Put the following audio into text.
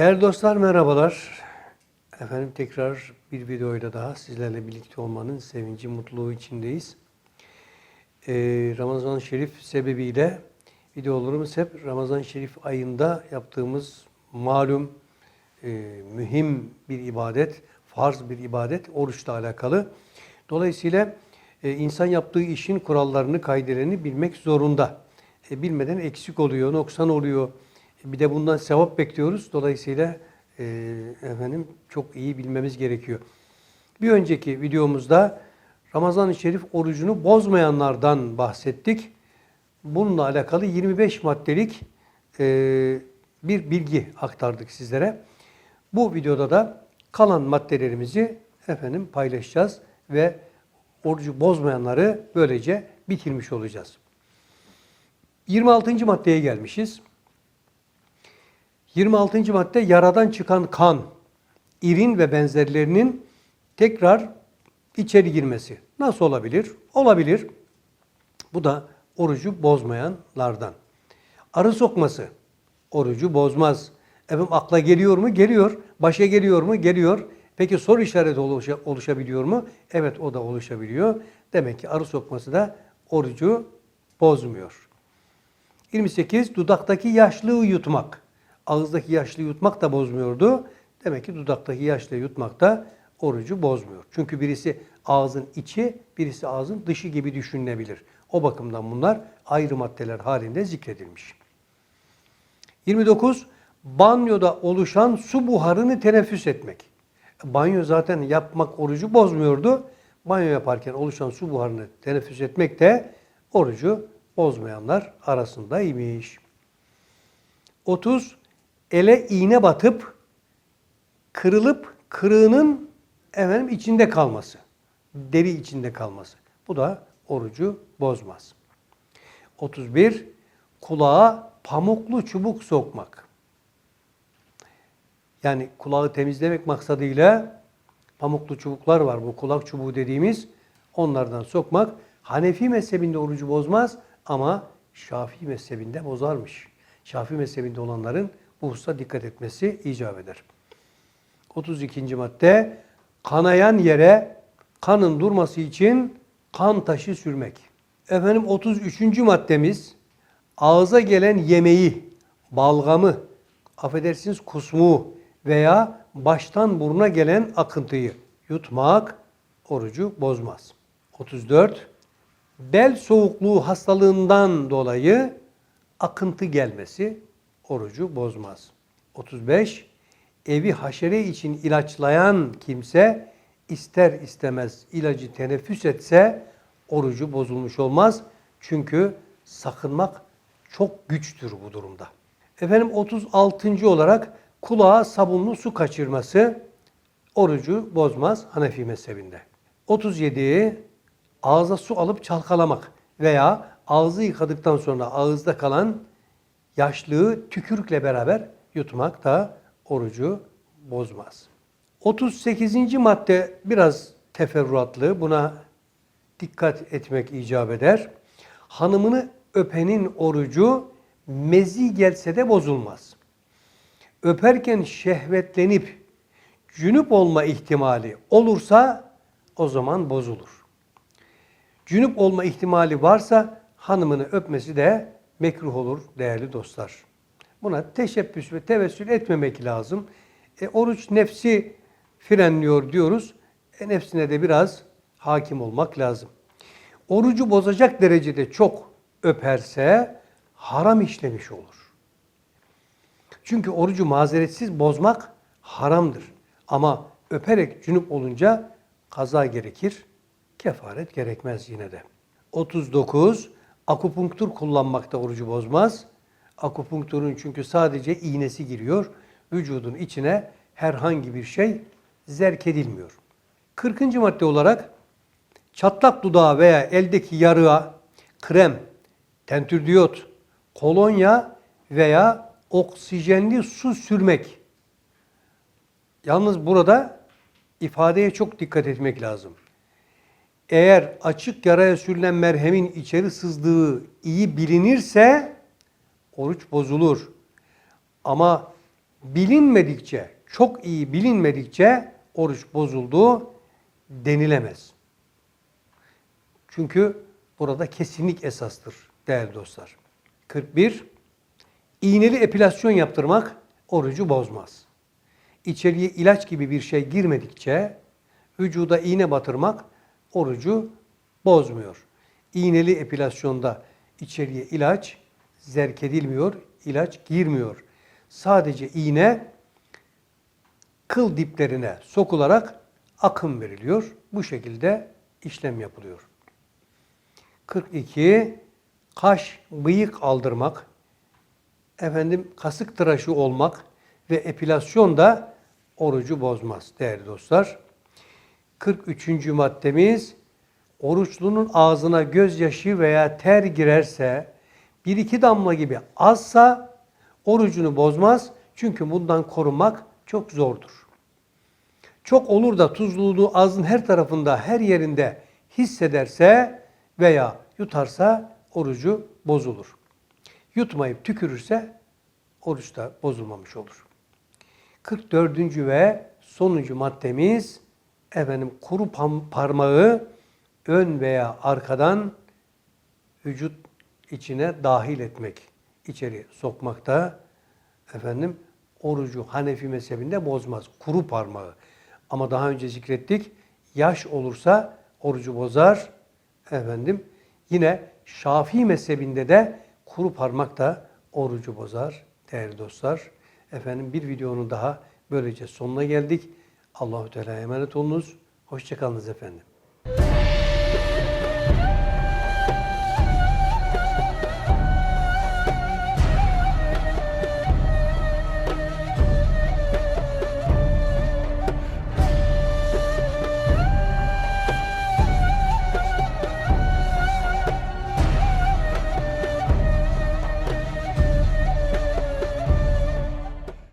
Değerli dostlar merhabalar. Efendim tekrar bir videoyla daha sizlerle birlikte olmanın sevinci, mutluluğu içindeyiz. Ee, Ramazan-ı Şerif sebebiyle videolarımız hep Ramazan-ı Şerif ayında yaptığımız malum e, mühim bir ibadet, farz bir ibadet, oruçla alakalı. Dolayısıyla e, insan yaptığı işin kurallarını, kaidelerini bilmek zorunda. E, bilmeden eksik oluyor, noksan oluyor. Bir de bundan sevap bekliyoruz. Dolayısıyla e, efendim çok iyi bilmemiz gerekiyor. Bir önceki videomuzda Ramazan-ı Şerif orucunu bozmayanlardan bahsettik. Bununla alakalı 25 maddelik e, bir bilgi aktardık sizlere. Bu videoda da kalan maddelerimizi efendim paylaşacağız ve orucu bozmayanları böylece bitirmiş olacağız. 26. maddeye gelmişiz. 26. madde yaradan çıkan kan, irin ve benzerlerinin tekrar içeri girmesi. Nasıl olabilir? Olabilir. Bu da orucu bozmayanlardan. Arı sokması orucu bozmaz. Efendim akla geliyor mu? Geliyor. Başa geliyor mu? Geliyor. Peki soru işareti oluşa, oluşabiliyor mu? Evet o da oluşabiliyor. Demek ki arı sokması da orucu bozmuyor. 28. Dudaktaki yaşlığı yutmak. Ağızdaki yaşlığı yutmak da bozmuyordu. Demek ki dudaktaki yaşlığı yutmak da orucu bozmuyor. Çünkü birisi ağzın içi, birisi ağzın dışı gibi düşünülebilir. O bakımdan bunlar ayrı maddeler halinde zikredilmiş. 29. Banyoda oluşan su buharını teneffüs etmek. Banyo zaten yapmak orucu bozmuyordu. Banyo yaparken oluşan su buharını teneffüs etmek de orucu bozmayanlar arasındaymış. 30. Ele iğne batıp kırılıp kırığının efendim içinde kalması. Deri içinde kalması. Bu da orucu bozmaz. 31. Kulağa pamuklu çubuk sokmak. Yani kulağı temizlemek maksadıyla pamuklu çubuklar var. Bu kulak çubuğu dediğimiz onlardan sokmak Hanefi mezhebinde orucu bozmaz ama Şafii mezhebinde bozarmış. Şafii mezhebinde olanların bu hususa dikkat etmesi icap eder. 32. madde kanayan yere kanın durması için kan taşı sürmek. Efendim 33. maddemiz ağza gelen yemeği, balgamı, affedersiniz kusmuğu veya baştan buruna gelen akıntıyı yutmak orucu bozmaz. 34. Bel soğukluğu hastalığından dolayı akıntı gelmesi orucu bozmaz. 35. Evi haşere için ilaçlayan kimse ister istemez ilacı teneffüs etse orucu bozulmuş olmaz. Çünkü sakınmak çok güçtür bu durumda. Efendim 36. olarak kulağa sabunlu su kaçırması orucu bozmaz Hanefi mezhebinde. 37. Ağza su alıp çalkalamak veya ağzı yıkadıktan sonra ağızda kalan yaşlığı tükürükle beraber yutmak da orucu bozmaz. 38. madde biraz teferruatlı. Buna dikkat etmek icap eder. Hanımını öpenin orucu mezi gelse de bozulmaz. Öperken şehvetlenip cünüp olma ihtimali olursa o zaman bozulur. Cünüp olma ihtimali varsa hanımını öpmesi de mekruh olur değerli dostlar. Buna teşebbüs ve tevessül etmemek lazım. E, oruç nefsi frenliyor diyoruz. E, nefsine de biraz hakim olmak lazım. Orucu bozacak derecede çok öperse haram işlemiş olur. Çünkü orucu mazeretsiz bozmak haramdır. Ama öperek cünüp olunca kaza gerekir, kefaret gerekmez yine de. 39. Akupunktur kullanmakta orucu bozmaz. Akupunkturun çünkü sadece iğnesi giriyor. Vücudun içine herhangi bir şey zerk edilmiyor. 40. madde olarak çatlak dudağı veya eldeki yarığa krem, tentürdiyot, kolonya veya oksijenli su sürmek. Yalnız burada ifadeye çok dikkat etmek lazım. Eğer açık yaraya sürülen merhemin içeri sızdığı iyi bilinirse oruç bozulur. Ama bilinmedikçe, çok iyi bilinmedikçe oruç bozuldu denilemez. Çünkü burada kesinlik esastır değerli dostlar. 41. İğneli epilasyon yaptırmak orucu bozmaz. İçeriye ilaç gibi bir şey girmedikçe vücuda iğne batırmak orucu bozmuyor. İğneli epilasyonda içeriye ilaç zerk edilmiyor, ilaç girmiyor. Sadece iğne kıl diplerine sokularak akım veriliyor. Bu şekilde işlem yapılıyor. 42 kaş, bıyık aldırmak, efendim kasık tıraşı olmak ve epilasyon da orucu bozmaz değerli dostlar. 43. maddemiz oruçlunun ağzına gözyaşı veya ter girerse bir iki damla gibi azsa orucunu bozmaz. Çünkü bundan korunmak çok zordur. Çok olur da tuzluluğu ağzın her tarafında, her yerinde hissederse veya yutarsa orucu bozulur. Yutmayıp tükürürse oruç bozulmamış olur. 44. ve sonuncu maddemiz efendim kuru parmağı ön veya arkadan vücut içine dahil etmek, içeri sokmakta efendim orucu Hanefi mezhebinde bozmaz. Kuru parmağı. Ama daha önce zikrettik. Yaş olursa orucu bozar. Efendim yine Şafii mezhebinde de kuru parmak da orucu bozar değerli dostlar. Efendim bir videonun daha böylece sonuna geldik. Allahu Teala'ya emanet olunuz. Hoşçakalınız efendim.